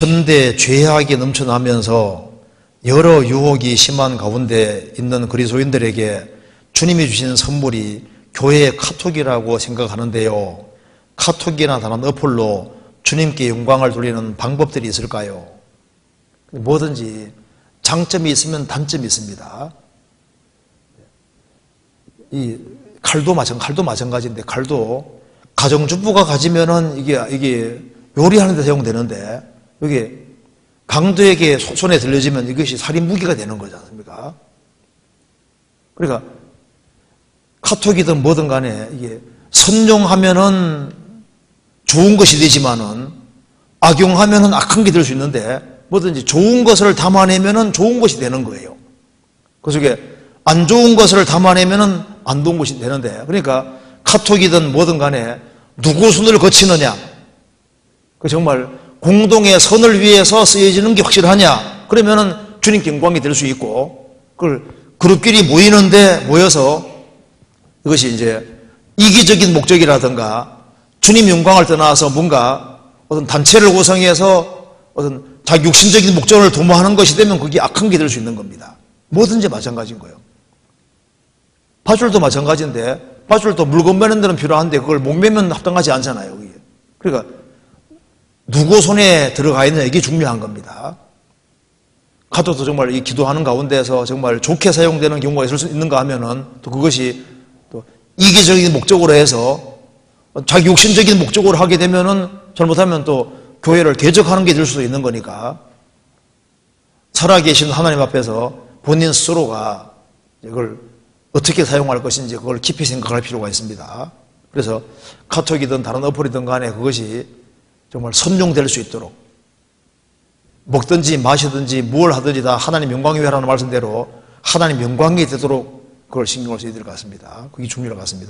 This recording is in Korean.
현대 죄악이 넘쳐나면서 여러 유혹이 심한 가운데 있는 그리스도인들에게 주님이 주신 선물이 교회의 카톡이라고 생각하는데요. 카톡이나 다른 어플로 주님께 영광을 돌리는 방법들이 있을까요? 뭐든지 장점이 있으면 단점이 있습니다. 이 칼도 마찬 칼도 마찬가지인데 칼도 가정주부가 가지면은 이게 이게 요리하는 데 사용되는데 여기 강도에게 소- 손에 들려지면 이것이 살인 무기가 되는 거지 않습니까? 그러니까 카톡이든 뭐든 간에 이게 선용하면은 좋은 것이 되지만은 악용하면은 악한 게 될 수 있는데 뭐든지 좋은 것을 담아내면은 좋은 것이 되는 거예요. 그 속에 안 좋은 것을 담아내면은 안 좋은 것이 되는데 그러니까 카톡이든 뭐든 간에 누구 손을 거치느냐 그 정말 공동의 선을 위해서 쓰여지는 게 확실하냐 그러면은 주님께 영광이 될 수 있고 그걸 그룹끼리 모이는데 모여서 이것이 이제 이기적인 목적이라든가 주님 영광을 떠나서 뭔가 어떤 단체를 구성해서 어떤 자기 육신적인 목적을 도모하는 것이 되면 그게 악한 게 될 수 있는 겁니다. 뭐든지 마찬가지인 거예요. 밧줄도 마찬가지인데 밧줄도 물건 매는 데는 필요한데 그걸 목 매면 합당하지 않잖아요. 그러니까 누구 손에 들어가 있느냐 이게 중요한 겁니다. 카톡도 정말 이 기도하는 가운데서 정말 좋게 사용되는 경우가 있을 수 있는가 하면은 또 그것이 또 이기적인 목적으로 해서 자기 욕심적인 목적으로 하게 되면은 잘못하면 또 교회를 개적하는 게 될 수도 있는 거니까 살아계신 하나님 앞에서 본인 스스로가 이걸 어떻게 사용할 것인지 그걸 깊이 생각할 필요가 있습니다. 그래서 카톡이든 다른 어플이든 간에 그것이 정말 선용될 수 있도록 먹든지 마시든지 뭘 하든지 다 하나님 영광이 회라는 말씀대로 하나님 영광이 되도록 그걸 신경을 써야 될 것 같습니다. 그게 중요할 것 같습니다.